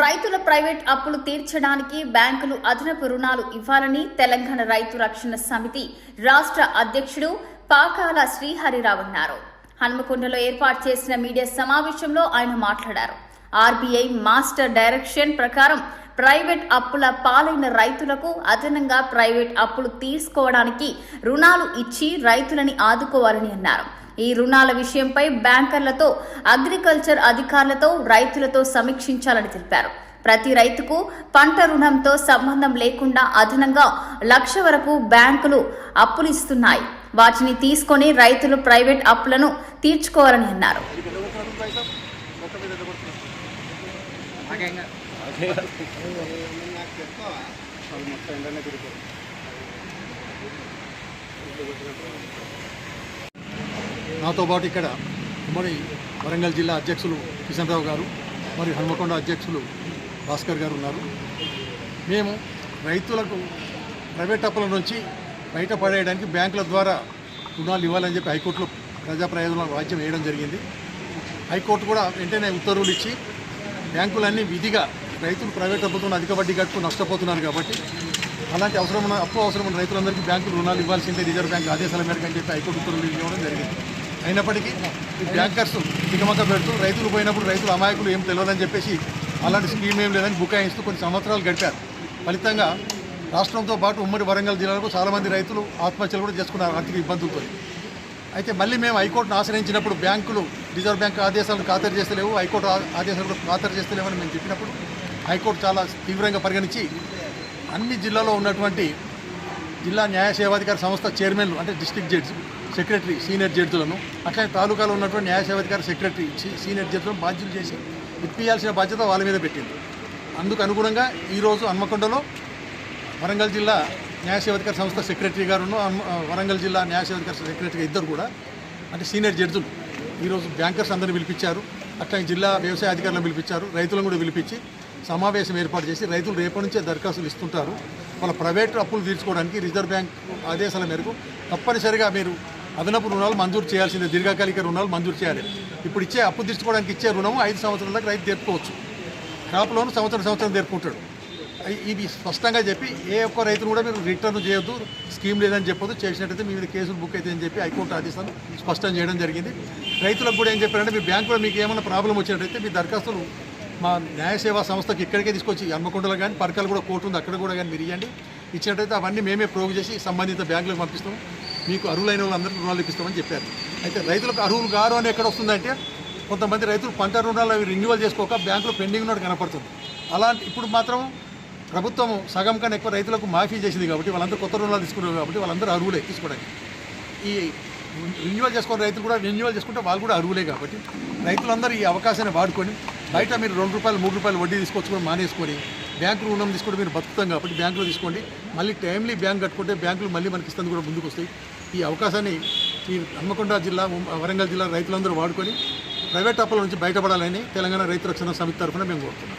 రైతుల ప్రైవేట్ అప్పులు తీర్చడానికి బ్యాంకులు అదనపు రుణాలు ఇవ్వాలని తెలంగాణ రైతు రక్షణ సమితి రాష్ట్ర అధ్యక్షుడు పాకాల శ్రీహరిరావు అన్నారు. హన్మకొండలో ఏర్పాటు చేసిన మీడియా సమావేశంలో ఆయన మాట్లాడారు. ఆర్బీఐ మాస్టర్ డైరెక్షన్ ప్రకారం ప్రైవేట్ అప్పుల పాలైన రైతులకు అదనంగా ప్రైవేట్ అప్పులు తీసుకోవడానికి రుణాలు ఇచ్చి రైతులని ఆదుకోవాలని అన్నారు. ఈ రుణాల విషయంపై బ్యాంకర్లతో అగ్రికల్చర్ అధికారులతో రైతులతో సమీక్షించాలని తెలిపారు. ప్రతి రైతుకు పంట రుణంతో సంబంధం లేకుండా అదనంగా లక్ష వరకు బ్యాంకులు అప్పులు ఇస్తున్నాయి వాటిని తీసుకొని రైతులు ప్రైవేట్ అప్పులను తీర్చుకోవాలని అన్నారు. నాతో పాటు ఇక్కడ ఉమ్మడి వరంగల్ జిల్లా అధ్యక్షులు కిషన్ రావు గారు మరియు హనుమకొండ అధ్యక్షులు భాస్కర్ గారు ఉన్నారు. మేము రైతులకు ప్రైవేట్ అప్పుల నుంచి బయటపడేయడానికి బ్యాంకుల ద్వారా రుణాలు ఇవ్వాలని చెప్పి హైకోర్టులో ప్రజా ప్రయోజనాల వాద్యం వేయడం జరిగింది. హైకోర్టు కూడా వెంటనే ఉత్తర్వులు ఇచ్చి బ్యాంకులన్నీ విధిగా రైతులు ప్రైవేట్ అప్పులతో అధిక వడ్డీ కట్టుకుని నష్టపోతున్నారు కాబట్టి అలాంటి అవసరం ఉన్న అప్పు అవసరం ఉన్న రైతులందరికీ బ్యాంకులు రుణాలు ఇవ్వాల్సిందే రిజర్వ్ బ్యాంక్ ఆదేశాల మేరకు అని చెప్పి హైకోర్టు ఉత్తర్వులు ఇవ్వడం జరిగింది. అయినప్పటికీ ఈ బ్యాంకర్స్ తికమక పెడుతూ రైతులు పోయినప్పుడు రైతులు అమాయకులు ఏం తెలియదని చెప్పేసి అలాంటి స్కీమ్ ఏం లేదని బుకాయిస్తూ కొన్ని సంవత్సరాలు గడిపారు. ఫలితంగా రాష్ట్రంతో పాటు ఉమ్మడి వరంగల్ జిల్లాలో చాలామంది రైతులు ఆత్మహత్యలు కూడా చేసుకున్నారు ఆర్థిక ఇబ్బందులతో. అయితే మళ్ళీ మేము హైకోర్టును ఆశ్రయించినప్పుడు బ్యాంకులు రిజర్వ్ బ్యాంక్ ఆదేశాలను ఖాతరు చేస్తలేవు హైకోర్టు ఆదేశాలు కూడా ఖాతరు చేస్తలేవని మేము చెప్పినప్పుడు హైకోర్టు చాలా తీవ్రంగా పరిగణించి అన్ని జిల్లాలో ఉన్నటువంటి జిల్లా న్యాయ సేవాధికార సంస్థ చైర్మన్లు అంటే డిస్ట్రిక్ట్ జడ్జి సెక్రటరీ సీనియర్ జడ్జులను అట్లనే తాలూకాలో ఉన్నటువంటి న్యాయ సేవాధికార సెక్రటరీ సీనియర్ జడ్జులను బాధ్యులు చేసి ఇప్పియాల్సిన బాధ్యత వాళ్ళ మీద పెట్టింది. అందుకు అనుగుణంగా ఈరోజు హన్మకొండలో వరంగల్ జిల్లా న్యాయ సేవాధికార సంస్థ సెక్రటరీ గారును వరంగల్ జిల్లా న్యాయ సేవాధికార సెక్రటరీ ఇద్దరు కూడా అంటే సీనియర్ జడ్జులు ఈరోజు బ్యాంకర్స్ అందరిని పిలిపించారు అట్లా జిల్లా వ్యవసాయ అధికారులను పిలిపించారు రైతులను కూడా పిలిపించి సమావేశం ఏర్పాటు చేసి రైతులు రేపటి నుంచే దరఖాస్తులు ఇస్తుంటారు. వాళ్ళ ప్రైవేట్ అప్పులు తీర్చుకోవడానికి రిజర్వ్ బ్యాంక్ ఆదేశాల మేరకు తప్పనిసరిగా మీరు అదనపు రుణాలు మంజూరు చేయాల్సిందే. దీర్ఘకాలిక రుణాలు మంజూరు చేయాలి. ఇప్పుడు ఇచ్చే అప్పు తీర్చుకోవడానికి ఇచ్చే రుణం ఐదు సంవత్సరాల దాకా రైతు తీర్చుకోవచ్చు. క్రాప్ లోన్ సంవత్సరం సంవత్సరం తీర్పుకుంటాడు. ఇది ఇవి స్పష్టంగా చెప్పి ఏ ఒక్క రైతును కూడా మీరు రిటర్న్ చేయొద్దు స్కీమ్ లేదని చెప్పొద్దు. చేసినట్టయితే మీ మీద కేసులు బుక్ అయితే అని చెప్పి హైకోర్టు ఆదేశాలు స్పష్టం చేయడం జరిగింది. రైతులకు కూడా ఏం చెప్పారంటే మీ బ్యాంకులో మీకు ఏమైనా ప్రాబ్లం వచ్చినట్టయితే మీ దరఖాస్తులు మా న్యాయ సేవా సంస్థకి ఇక్కడికే తీసుకొచ్చి హన్మకొండలో కానీ పరకాలు కూడా కోర్టు ఉంది అక్కడ కూడా కానీ మీరు ఇవ్వండి ఇచ్చినట్టయితే అవన్నీ మేమే ప్రోగు చేసి సంబంధిత బ్యాంకులకు పంపిస్తాం. మీకు అర్హులైన వాళ్ళందరికీ రుణాలు ఇప్పిస్తామని చెప్పారు. అయితే రైతులకు అర్హులు గారు అని ఎక్కడ వస్తుందంటే కొంతమంది రైతులు పంట రుణాలు అవి రెన్యువల్ చేసుకోక బ్యాంకులో పెండింగ్ ఉన్నట్టు కనపడుతుంది. అలాంటి ఇప్పుడు మాత్రం ప్రభుత్వం సగం కన్నా ఎక్కువ రైతులకు మాఫీ చేసింది కాబట్టి వాళ్ళందరూ కొత్త రుణాలు తీసుకున్నారు కాబట్టి వాళ్ళందరూ అర్హులే తీసుకోవడానికి. ఈ రెన్యువల్ చేసుకున్న రైతులు కూడా రెన్యువల్ చేసుకుంటే వాళ్ళు కూడా అర్హులే కాబట్టి రైతులందరూ ఈ అవకాశాన్ని వాడుకొని బయట మీరు రెండు రూపాయలు మూడు రూపాయలు వడ్డీ తీసుకొచ్చుకొని మానేసుకొని బ్యాంకు రుణం తీసుకుంటే మీరు బతుకుతాం కాబట్టి బ్యాంకులో తీసుకోండి. మళ్ళీ టైంలీ బ్యాంక్ కట్టుకుంటే బ్యాంకులు మళ్ళీ మనకి ఇస్తుంది కూడా ముందుకు వస్తాయి. ఈ అవకాశాన్ని ఈ హన్మకొండ జిల్లా వరంగల్ జిల్లా రైతులందరూ వాడుకొని ప్రైవేట్ అప్పుల నుంచి బయటపడాలని తెలంగాణ రైతు రక్షణ సమితి తరఫున మేము కోరుతున్నాం.